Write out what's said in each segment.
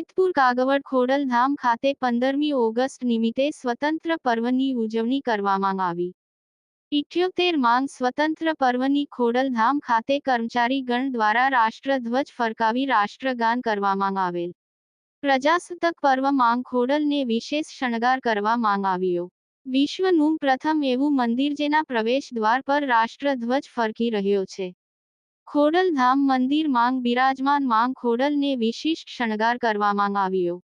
જેતપુર કાગવડ ખોડલધામ ખાતે પંદરમી ઓગસ્ટ નિમિત્તે સ્વતંત્ર પર્વની ઉજવણી કરવામાં આવી. ઇઠ્યોતેર માંગ સ્વતંત્ર પર્વની ખોડલધામ ખાતે કર્મચારી ગણ દ્વારા રાષ્ટ્રધ્વજ ફરકાવી રાષ્ટ્રગાન કરવામાં આવેલ. પ્રજાસત્તાક પર્વ માંગ ખોડલને વિશેષ શણગાર કરવા માંગ આવ્યો. વિશ્વનું પ્રથમ એવું મંદિર જેના પ્રવેશ દ્વાર પર રાષ્ટ્રધ્વજ ફરકી રહ્યો છે. ખોડલધામ મંદિર માંગ બિરાજમાન માંગ ખોડલને વિશિષ્ટ શણગાર કરવામાં આવ્યો.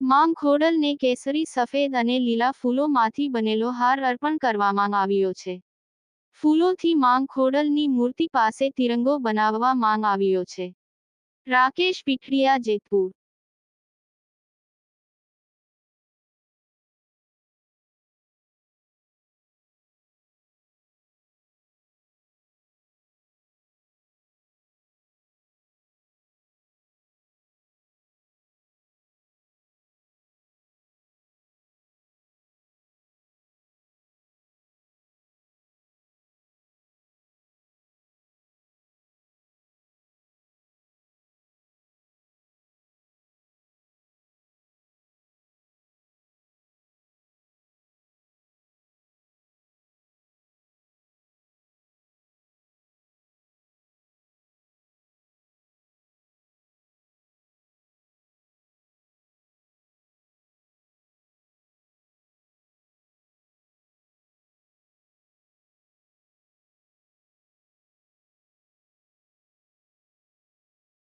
માંગ ખોડલને કેસરી, સફેદ અને લીલા ફૂલોમાંથી બનેલો હાર અર્પણ કરવામાં આવ્યો છે. ફૂલોથી માંગ ખોડલની મૂર્તિ પાસે તિરંગો બનાવવા માંગ આવ્યો છે. રાકેશ પીઠડિયા જેતપુર